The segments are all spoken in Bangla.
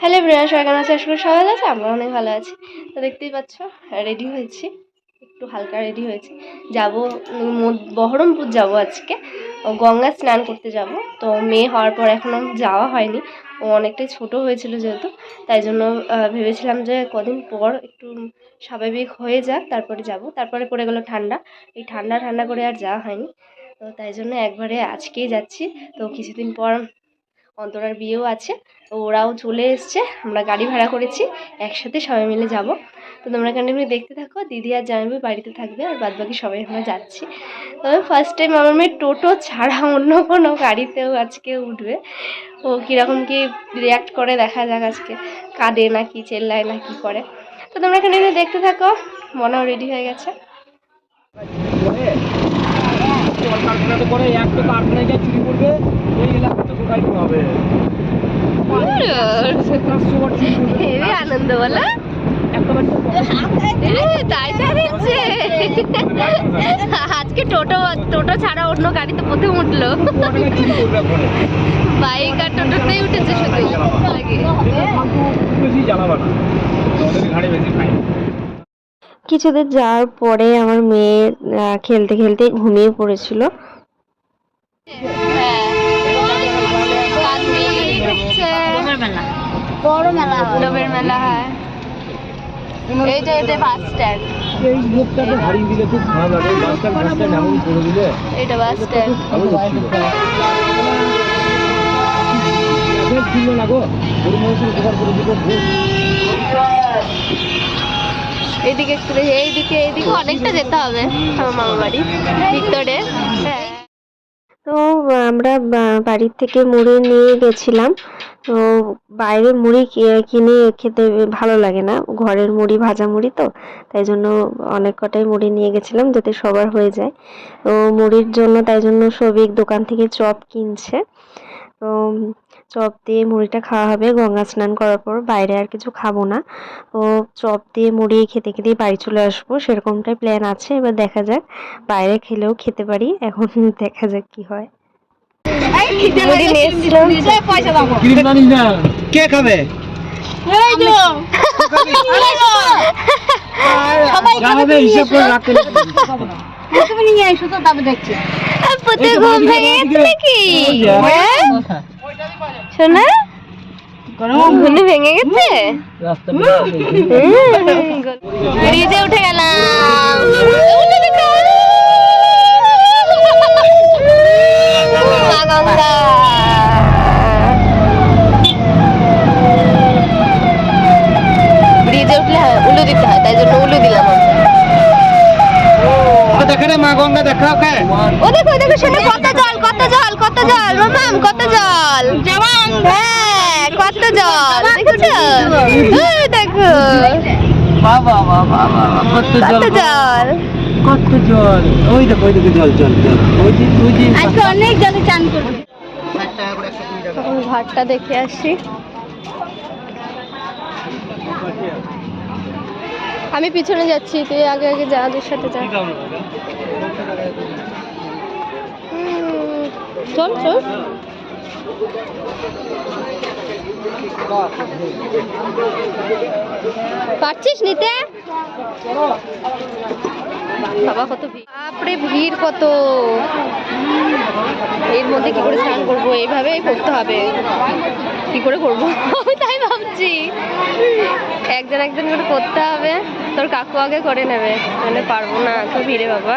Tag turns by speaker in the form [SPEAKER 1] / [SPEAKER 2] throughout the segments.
[SPEAKER 1] হ্যালো ব্রিয়ান সবাই কেমন আছে করি সবাই আছে আমরা অনেক ভালো আছি। তো দেখতেই পাচ্ছ রেডি হয়েছি, একটু হালকা রেডি হয়েছি। যাব বহরমপুর যাব আজকে। গঙ্গা স্নান করতে যাব। তো মেয়ে হওয়ার পর এখনও যাওয়া হয়নি। ও অনেকটাই ছোট হয়েছিল যেহেতু, তাই জন্য ভেবেছিলাম যে কদিন পর একটু স্বাভাবিক হয়ে যাক, তারপরে যাব। তারপরে পড়ে গেলো ঠান্ডা। এই ঠান্ডা ঠান্ডা করে আর যাওয়া হয়নি। তো তাই জন্য একবারে আজকেই যাচ্ছি। তো কিছুদিন পর অন্তরার বিয়েও আছে। তো ওরাও চলে এসছে, আমরা গাড়ি ভাড়া করেছি, একসাথে সবাই মিলে যাব। তো তোমরা কন্টিনিউ দেখতে থাকো, দিদি আর জানাবি বাড়িতে থাকবে আর বাদ বাকি সবাই আমরা যাচ্ছি। তবে ফার্স্ট টাইম আমার মেয়ে টোটো ছাড়া অন্য কোনো গাড়িতেও আজকে উঠবে। ও কীরকম কি রিয়াক্ট করে দেখা যাক আজকে, কাঁদে না কি, চেল্লায় না কি করে। তো তোমরা কন্টিনিউ দেখতে থাকো, মনেও রেডি হয়ে গেছে।
[SPEAKER 2] কলকারখানাতে করে একটা কারখানায় গিয়ে চুরি করবে
[SPEAKER 1] আনন্দ বলো। তাই আজকে টোটো টোটো ছাড়া অন্য গাড়িতে প্রথম উঠল। বাইক আর টোটোতেই উঠেছে শুধু।
[SPEAKER 3] কিছুদিন যাওয়ার পরে আমার মেয়ে আহ, খেলতে খেলতে ঘুমিয়ে পড়েছিল।
[SPEAKER 1] বড় মেলা লোবের মেলা হয়। এটা বাস স্ট্যান্ড।
[SPEAKER 2] এই লোকটাকে হারিয়ে দিলে খুব খারাপ লাগে। বাসটা বাসটা এমন করে দিলে
[SPEAKER 1] এটা বাস স্ট্যান্ড।
[SPEAKER 2] ভালো হচ্ছিল না গো গরু মানুষের উপকার করে দিব
[SPEAKER 1] এইদিকে একটু এইদিকে এইদিকে অনেকটা যেতে হবে আমার মামা বাড়ি ভিতরে হ্যাঁ।
[SPEAKER 3] তো, আমরা বাড়ির থেকে মুড়ি নিয়ে গেছিলাম। তো, বাইরে মুড়ি কিনে খেতে ভালো লাগে না। ঘরের মুড়ি, ভাজা মুড়ি তো, তাই জন্য অনেক কটাই মুড়ি নিয়ে গেছিলাম যাতে সবার হয়ে যায়। তো, মুড়ির জন্য, তাই জন্য সবিক দোকান থেকে চপ কিনছে। তো চপ দিয়ে মুড়িটা খাওয়া হবে। গঙ্গা স্নান করার পর বাইরে আর কিছু খাব না। তো চপ দিয়ে মুড়ি খেতে খেতেই বাড়ি চলে আসব। সেরকমটাই প্ল্যান আছে। এবার দেখা যাক। বাইরে খেলেও খেতে পারি। এখন দেখা যাক কি হয়।
[SPEAKER 2] কে খাবে?
[SPEAKER 1] ঘুম ভেঙে গেছে নাকি? হ্যাঁ। শোনা? ভেঙে গেছে? ব্রিজে উঠে গেলাম। ব্রিজে উঠলে উলু দিতে হয় তাই জন্য উলু দিলাম আমরা।
[SPEAKER 2] দেখে রে মা গঙ্গা দেখা ওকে।
[SPEAKER 1] ও দেখো দেখো সেটা কত জল কত জল। জল? মামাম কত জল? হ্যাঁ কত জল? দেখছ? দেখো।
[SPEAKER 2] বাবা বাবা বাবা কত
[SPEAKER 1] কত জল
[SPEAKER 2] কত জল? ওই দেখো ওই দেখো জল জল ওই দিন ওই দিন
[SPEAKER 1] আজকে অনেক জলে চান করব। ঘাটটা দেখে আসি। আমি পিছনে যাচ্ছি তুই আগে আগে যা ওদের সাথে যা। চল চল। পারছিস নিতে? বাবা, কত বাপরে, ভিড় কত। এর মধ্যে কি করে স্নান করব? এইভাবেই করতে হবে। কি করে করব? তাই ভাবছি। একজন একজন করে করতে হবে। তোর কাকু আগে করে নেবে। মানে পারব না। তো ভিড়ে বাবা।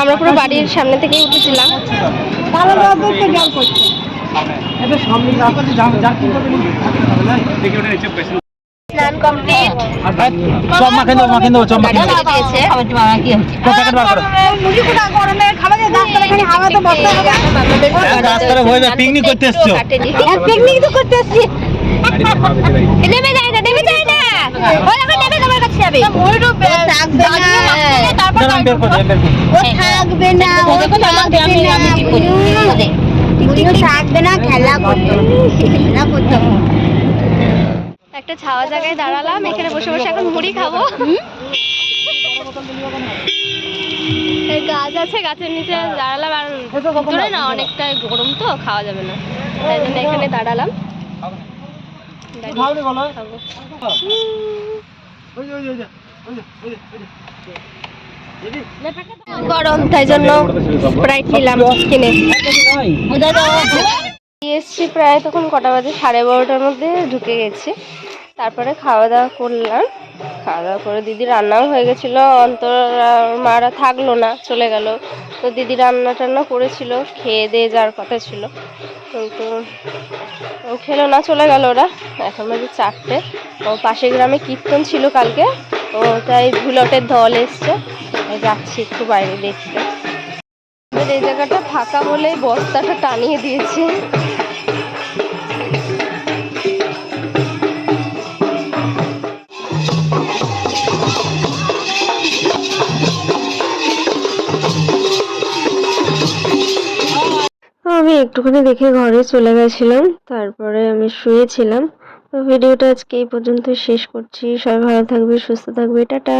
[SPEAKER 2] আমরা
[SPEAKER 1] পুরো বাড়ির সামনে থেকেই উঠেছিলাম? স্নান কমপ্লিট
[SPEAKER 2] চপ মাখে মাখে চপ মাখে প্যাকেট বার করো। রাস্তায় হয়ে যায় পিকনিক করতে এসছো।
[SPEAKER 1] পিকনিক তো করতে নেমে যায় না নেমে যায় না।
[SPEAKER 4] থাকবে না। থাকবে না খেলা করতে। খেলা করতে।
[SPEAKER 1] একটা ছাওয়া জায়গায় দাঁড়ালাম এখানে বসে বসে এখন মুড়ি খাব। গাছ আছে গাছের নিচে দাঁড়ালাম আর ভিতরে না অনেকটা গরম তো খাওয়া যাবে না। তাই জন্য এখানে দাঁড়ালাম। গরম, তাই জন্য স্প্রাইট নিলাম, কিনে। এসছি প্রায় তখন কটা বাজে? সাড়ে বারোটার মধ্যে ঢুকে গেছি। তারপরে খাওয়া দাওয়া করলাম। খাওয়া দাওয়া করে দিদি রান্নাও হয়ে গেছিল। অন্তর মারা থাকল না, চলে গেল। তো দিদি রান্না টান্না করেছিল, খেয়ে দিয়ে যাওয়ার কথা ছিল। কিন্তু খেলো না, চলে গেল ওরা। এখন বাজে চারটে। ও পাশের গ্রামে কীর্তন ছিল কালকে। ও তাই ভুলটের দল এসছে। যাচ্ছি একটু বাইরে দেখতে। এই জায়গাটা ফাঁকা বলে বস্তাটা টানিয়ে দিয়েছে।
[SPEAKER 3] আমি একটুখানি দেখে ঘরে চলে গেছিলাম। তারপরে আমি শুয়েছিলাম। তো ভিডিওটা আজকে এই পর্যন্ত শেষ করছি। সবাই ভালো থাকবে সুস্থ থাকবে। টাটা।